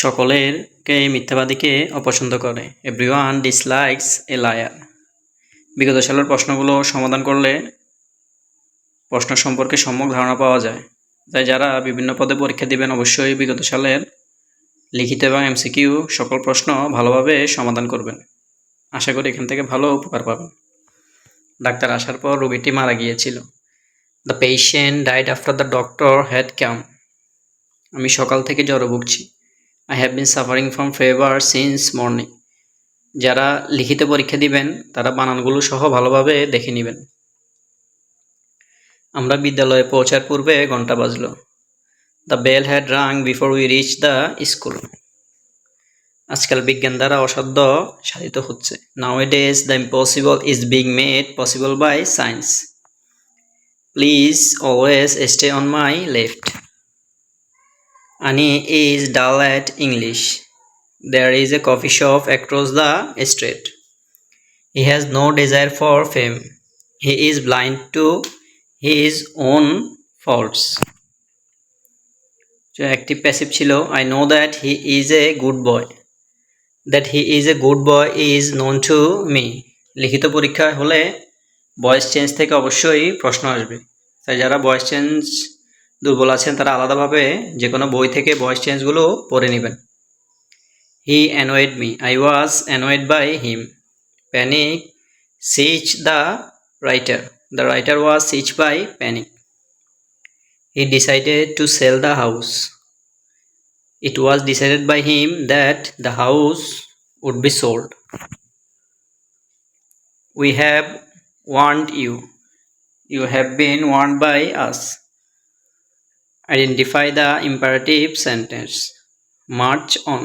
সকলেরকে মিথ্যাবাদীকে অপছন্দ করে। Everyone dislikes a liar বিগত সালের প্রশ্নগুলো সমাধান করলে প্রশ্ন সম্পর্কে সম্যক ধারণা পাওয়া যায়। তাই যারা বিভিন্ন পদে পরীক্ষা দিবেন অবশ্যই বিগত সালের লিখিত এবং এমসিকিউ সকল প্রশ্ন ভালোভাবে সমাধান করবেন। আশা করি এখান থেকে ভালো উপকার পাবেন। ডাক্তার আসার পর রোগীটি মারা গিয়েছিল। The patient died after the doctor had come আমি সকাল থেকে জ্বরে ভুগছি। I have been suffering from fever since morning যারা লিখিত পরীক্ষা দিবেন, তারা বানানগুলো সহ ভালোভাবে দেখে নেবেন। আমরা বিদ্যালয়ে পৌঁছার পূর্বে ঘণ্টা বাজলো। The bell had rung before we reach the school আজকাল বিজ্ঞান দ্বারা অসাধ্য সাধিত হচ্ছে। Nowadays the impossible is being made possible by science please always stay on my left Ani is dull at English. There is a coffee shop across the street. He has no desire for fame. He is blind to his own faults. একটি passive ছিল I know that he is a good boy that he is a good boy is known to me লিখিত পরীক্ষা হলে voice change থেকে অবশ্যই প্রশ্ন আসবে তাই যারা ভয়েস চেঞ্জ দুর্বল আছেন, তারা আলাদাভাবে যে কোনো বই থেকে ভয়েস চেঞ্জগুলো পড়ে নেবেন। He annoyed me I was annoyed by him panic seized the writer the writer was seized by panic he decided to sell the house it was decided by him that the house would be sold we have want you you have been want by us Identify the imperative sentence. March on.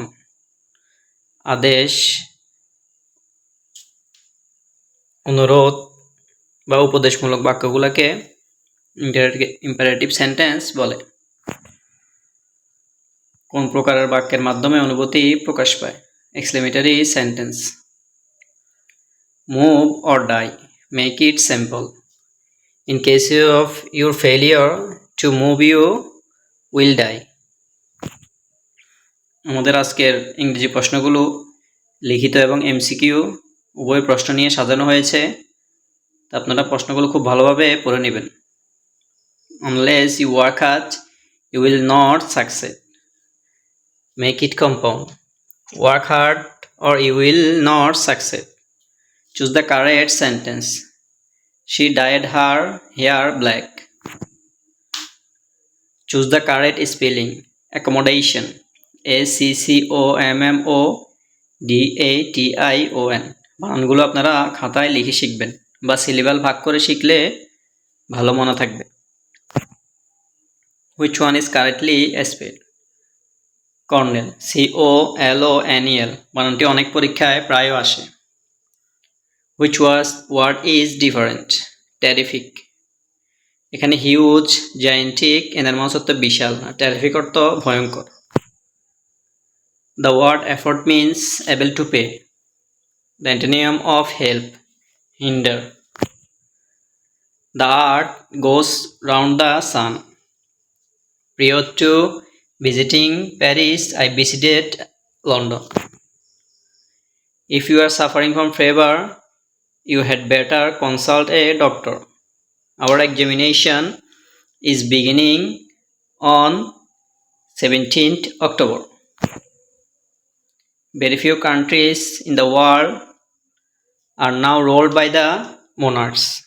আদেশ অনুরোধ বা উপদেশমূলক বাক্যগুলোকে imperative sentence বলে। কোন প্রকারের বাক্যের মাধ্যমে অনুভূতি প্রকাশ পায়? Exclamatory sentence move or die make it simple in case of your failure to move you will die আমাদের আজকের ইংরেজি প্রশ্নগুলো লিখিত এবং এমসিকিউ উভয় প্রশ্ন নিয়ে সাজানো হয়েছে। তা আপনারা প্রশ্নগুলো খুব ভালোভাবে পড়ে নেবেন। আনলেস ইউ ওয়ার্ক হাজ you will not succeed make it compound work hard or you will not succeed choose the correct sentence she dyed her hair black choose the correct spelling. Accommodation. A c c o m m o d a t i o n. বানানগুলো আপনারা খাতায় লিখে শিখবেন বা syllable ভাগ করে শিখলে ভালো মনে থাকবে। Which one is correctly spell colonel C O L O N E বানানটি অনেক পরীক্ষায় প্রায় আসে। Which was word is different terrific এখানে হিউজ জায়েন্টিক এদের মানে হচ্ছে বিশাল, আর টেরিফিক অর্থ ভয়ঙ্কর। The word afford means able to pay the antonym of help hinder the earth goes round the sun prior to visiting Paris I visited London if you are suffering from fever you had better consult a doctor our examination is beginning on 17th October. Very few countries in the world are now ruled by the monarchs.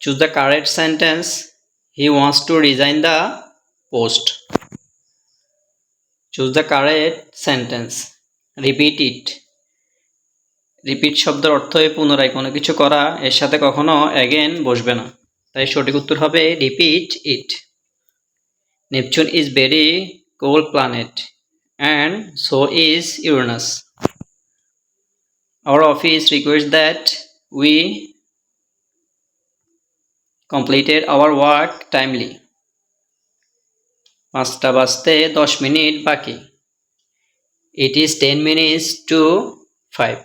Choose the correct sentence. He wants to resign the post. Choose the correct sentence. Repeat it. Repeat শব্দের অর্থই পুনরায় কোনো কিছু করা, এর সাথে কখনো again বসবে না। তাই সঠিক উত্তর হবে repeat it. Neptune is very cold planet, and so is Uranus. Our office request that we completed our work timely. পাঁচটা বাজতে দশ মিনিট বাকি। It is ten minutes to five.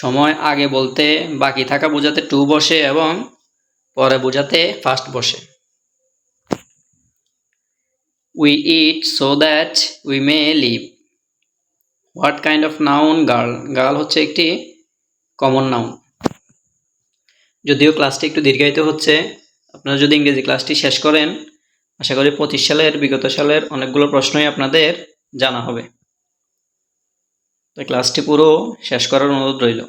সময় আগে বলতে, বাকি থাকা বোঝাতে টু বসে এবং পরে বোঝাতে ফার্স্ট বসে। We eat so that we may live what kind of noun girl girl হচ্ছে একটি কমন নাউন যদিও ক্লাসটি একটু দীর্ঘায়িত হচ্ছে, আপনারা যদি ইংরেজি ক্লাসটি শেষ করেন, আশা করি পঁচিশ সালের, বিগত সালের অনেকগুলো প্রশ্নই আপনাদের জানা হবে। তো ক্লাসটি পুরো শেষ করার অনুরোধ রইল।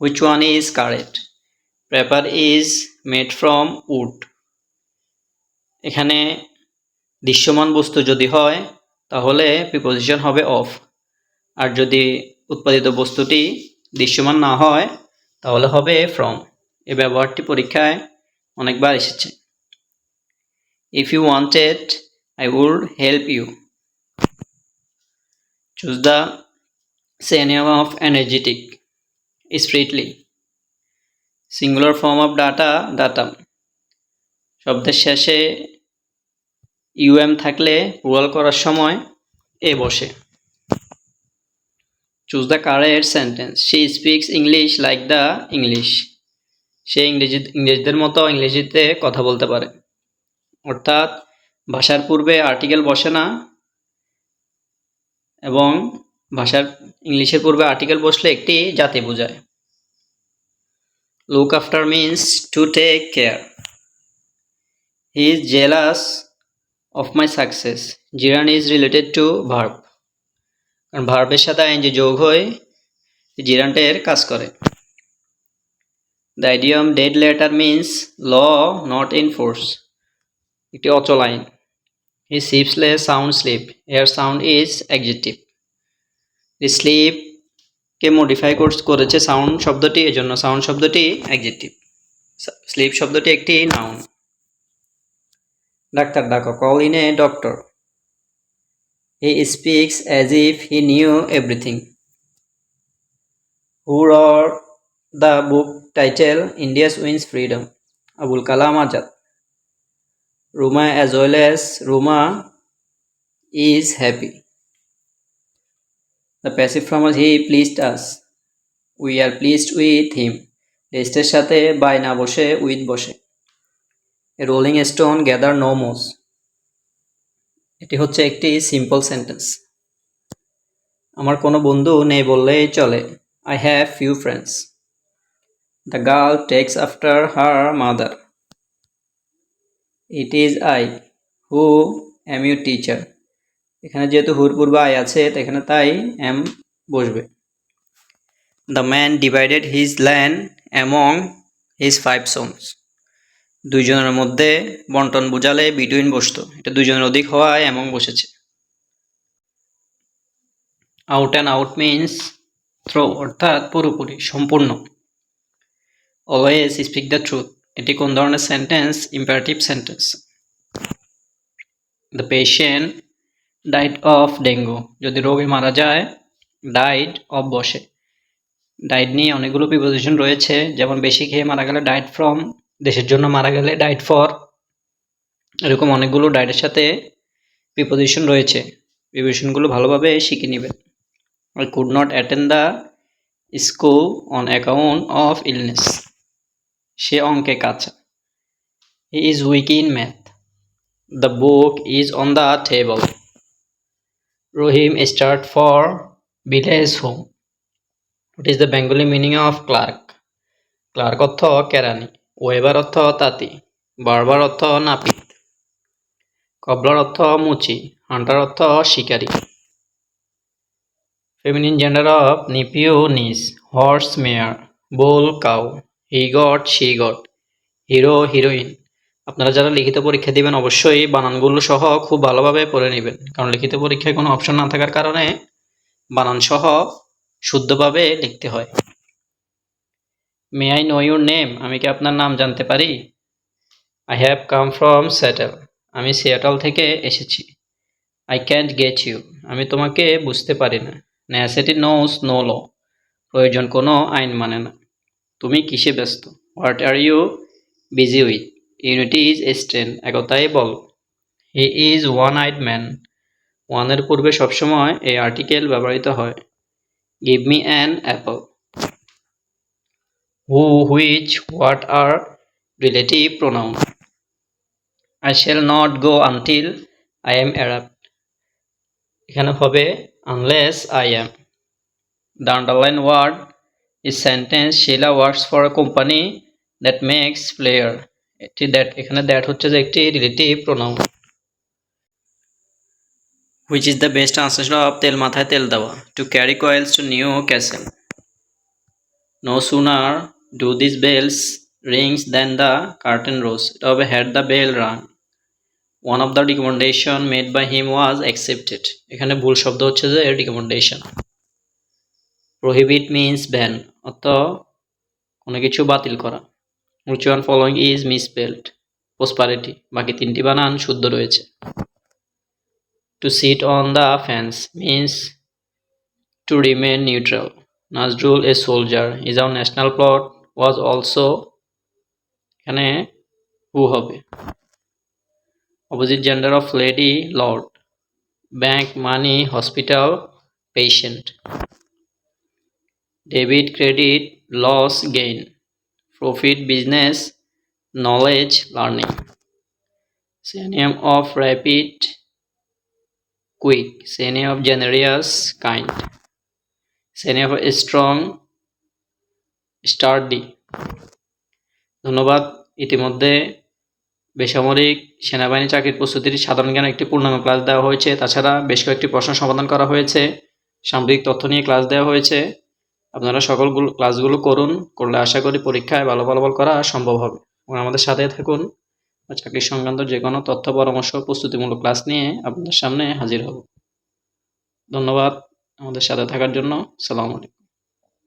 Which one is correct paper is made from wood এখানে দৃশ্যমান বস্তু যদি হয়, তাহলে প্রিপোজিশন হবে অফ আর যদি উৎপাদিত বস্তুটি দৃশ্যমান না হয়, তাহলে হবে ফ্রম এই ব্যবহারটি পরীক্ষায় অনেকবার এসেছে। If you wanted I would help you choose the synonym of energetic spritely singular form of data datum শব্দের শেষে ইউএম থাকলে রুয়াল করার সময় এ বসে। Choose the correct sentence she speaks English like the English সে ইংরেজি, ইংরেজদের মতো ইংরেজিতে কথা বলতে পারে। অর্থাৎ, ভাষার পূর্বে আর্টিকেল বসে না। এবং ভাষার ইংলিশের পূর্বে আর্টিকেল বসলে একটি জাতি বোঝায়। Look after means to take care he is jealous of my success gerund is related to verb কারণ ভার্বের সাথে আইন আইনজি যোগ হয়ে জিরানটের কাজ করে। The idiom dead letter means law not in force একটি অচল আইন। He সিপসলে sound sleep here sound is adjective স্লিপকে modify করেছে সাউন্ড শব্দটি, এজন্য সাউন্ড শব্দটি অ্যাকজেক্টিভ স্লিপ শব্দটি একটি নাউন ডাক্তার ডাকো call in a doctor he speaks as if he knew everything who wrote the book title India's wins freedom Abul Kalam Azad Ruma as well as Ruma is happy the passive from he pleased us we are pleased with him টেস্টের সাথে by না বসে with বসে। Rolling stone gather no moss এটি হচ্ছে একটি simple sentence আমার কোনো বন্ধু নেই বললেই চলে। I have few friends the girl takes after her mother it is I who am you teacher এখানে যেহেতু হুর পূর্ব আই আছে এখানে তাই এম বসবে। The man divided his land among his five sons দুইজনের মধ্যে বন্টন বোঝালে বিটুইন বসতো। এটা দুইজনের অধিক হওয়ায় এমন বসেছে। Out and out means thorough অর্থাৎ পুরোপুরি, সম্পূর্ণ। অলওয়েজ স্পিক দ্য ট্রুথ এটি কোন ধরনের sentence imperative sentence the patient died of dengue যদি রোগী মারা যায় ডাইট অফ বসে। ডায়েট নিয়ে অনেকগুলো প্রিপোজিশন রয়েছে। যেমন, বেশি খেয়ে মারা গেলে ডায়েট ফ্রম দেশের জন্য মারা গেলে ডায়েট ফর এরকম অনেকগুলো ডায়েটের সাথে প্রিপোজিশন রয়েছে। প্রিপোজিশনগুলো ভালোভাবে শিখে নেবেন I could not attend the school on account of illness সে অঙ্কে কাঁচা। He is weak in math the book is on the table Rahim start for village home what is the Bengali meaning of clerk clerk অর্থ কেরানি weaver অর্থ তাঁতি বারবার অর্থ নাপিত কবলার অর্থ মুচি হান্টার অর্থ শিকারী। Feminine gender of nephew niece horse mare bull cow he goat she goat hero heroine আপনারা যারা লিখিত পরীক্ষা দিবেন, অবশ্যই বানানগুলো সহ খুব ভালোভাবে পড়ে নেবেন। কারণ লিখিত পরীক্ষায় কোনো অপশন না থাকার কারণে বানান সহ শুদ্ধভাবে লিখতে হয়। May I know your name আমি কি আপনার নাম জানতে পারি? I have come from Seattle আমি সিয়াটল থেকে এসেছি। আই ক্যান্ট গেট ইউ আমি তোমাকে বুঝতে পারি না। ন্যাসেটি নোস নো ল প্রয়োজন কোনো আইন মানে না। তুমি কিসে ব্যস্ত? What are you busy with unity is strength একতাই ball. He is one eyed man ওয়ানের পূর্বে সবসময় এই আর্টিকেল ব্যবহৃত হয়। Give me an apple who which, what are relative pronoun. I shall not go until I am erupt এখানে হবে unless I am the underline word is sentence Shila works for a company that makes player এটি that এখানে that হচ্ছে যে একটি relative pronoun which is the best translation of তেল মাথায় তেল দেওয়া। To carry coals to Newcastle no sooner do this bells rings than the curtain rose এটা হবে had the bell rung one of the recommendation made by him was accepted এখানে ভুল শব্দ হচ্ছে যে রিকমেন্ডেশন প্রহিবিট মিন্স ব্যান অর্থ কোনো কিছু বাতিল করা। Which one following is misspelled prosperity বাকি তিনটি বানান শুদ্ধ রয়েছে। To sit on the fence means to remain neutral Nazrul a soldier is our national poet was also এখানে হু হবে। Opposite gender of lady lord bank money hospital patient debit credit loss gain profit business knowledge learning synonym of rapid quick. Synonym of generous, kind. Synonym of strong, sturdy. ধন্যবাদ। ইতিমধ্যে বেসামরিক সেনাবাহিনী চাকরির প্রস্তুতির সাধারণ জ্ঞান একটি পূর্ণাঙ্গ ক্লাস দেওয়া হয়েছে। তাছাড়া বেশ কয়েকটি প্রশ্ন সমাধান করা হয়েছে। সাময়িক তথ্য নিয়ে ক্লাস দেওয়া হয়েছে। আপনারা সকল ক্লাসগুলো করুন, করলে আশা করি পরীক্ষায় ভালো ফলাফল করা সম্ভব হবে। এবং আমাদের সাথে থাকুন চাকরি সংক্রান্ত যে কোনো তথ্য, পরামর্শ, প্রস্তুতিমূলক ক্লাস নিয়ে আপনাদের সামনে হাজির হব। ধন্যবাদ আমাদের সাথে থাকার জন্য। সালাম